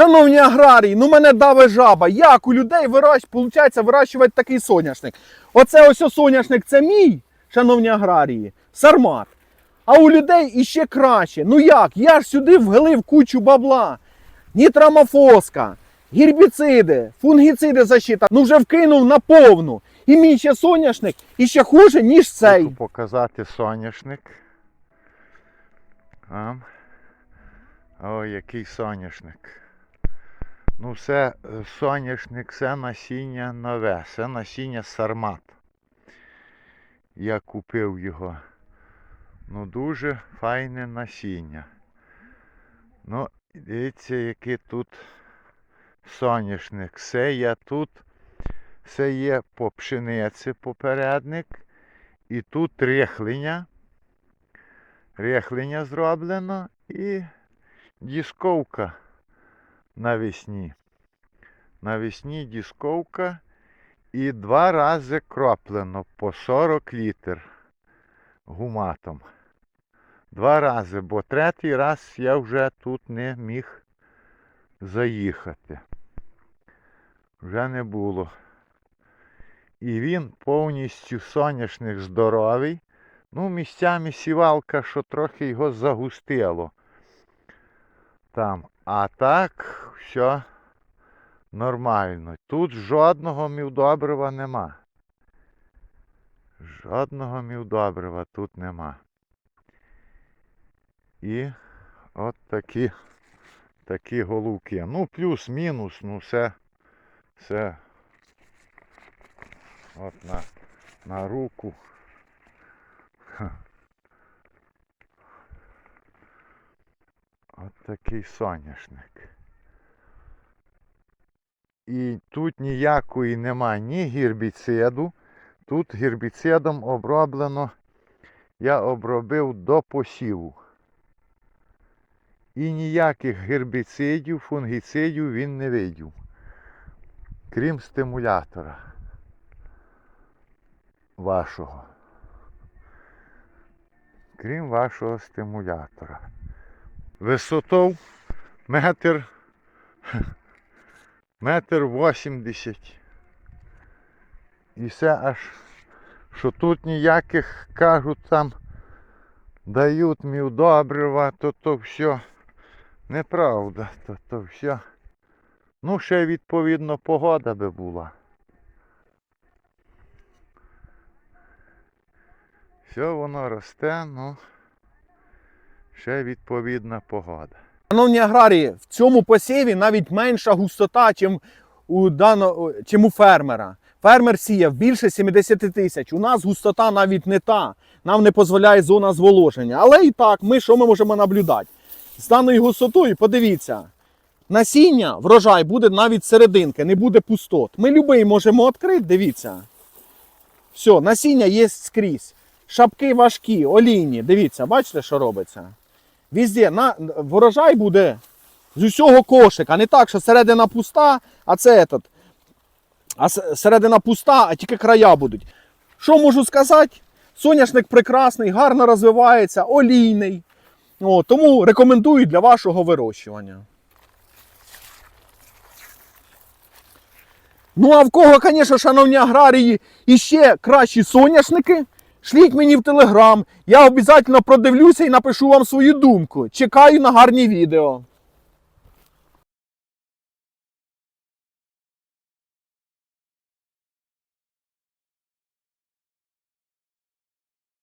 Шановні аграрії, ну мене даве жаба. Як у людей вирощ... вирощувати такий соняшник? Оце ось соняшник, це мій, шановні аграрії, сармат. А у людей іще краще. Ну як? Я ж сюди вглив кучу бабла. Нітрамофоска, гербіциди, фунгіциди защита. Ну вже вкинув на повну. І мій ще соняшник іще хуже, ніж цей. Хочу показати соняшник. Вам. Ой, який соняшник. Ну, все, е, соняшник, це насіння нове, це насіння сармат. Я купив його. Ну, дуже файне насіння. Ну, дивіться, який тут соняшник. Це я тут, це є по пшениці попередник. І тут рихлення. Рихлення зроблено і дісковка навесні. Навесні дісковка і два рази кроплено по 40 літр гуматом. Два рази, бо третій раз я вже тут не міг заїхати. Вже не було. І він повністю соняшник здоровий. Ну, місцями сівалка, що трохи його загустило. Там. А так, все нормально. Тут жодного мівдобрива нема. Жодного мівдобрива тут нема. І от такі, такі голубки. Ну, плюс-мінус, ну все, все От на, на руку. От такий соняшник. І тут ніякої нема ні гербіциду. Тут гербіцидом оброблено, я обробив до посіву. І ніяких гербіцидів, фунгіцидів він не видів. Крім стимулятора вашого. Крім вашого стимулятора. Висотов метр, метр вісімдесят. І все аж, що тут ніяких, кажуть, там дають мівдобрива, то то все неправда, то то все. Ну, ще відповідно погода би була. Все воно росте, ну ще відповідна погода. Шановні аграрії, в цьому посіві навіть менша густота, чим у, дано, чим у фермера. Фермер сіяв більше 70 тисяч. У нас густота навіть не та. Нам не дозволяє зона зволоження. Але і так, ми що ми можемо наблюдати? З даною густотою, подивіться, насіння, врожай буде навіть серединки, не буде пустот. Ми любий можемо відкрити, дивіться. Все, насіння є скрізь. Шапки важкі, олійні. Дивіться, бачите, що робиться? Везде на, врожай буде з усього кошика. Не так, що середина пуста, а це этот, а середина пуста, а тільки края будуть. Що можу сказати? Соняшник прекрасний, гарно розвивається, олійний. О, тому рекомендую для вашого вирощування. Ну, а в кого, звісно, шановні аграрії, іще кращі соняшники, шліть мені в телеграм. Я обов'язково продивлюся і напишу вам свою думку. Чекаю на гарні відео.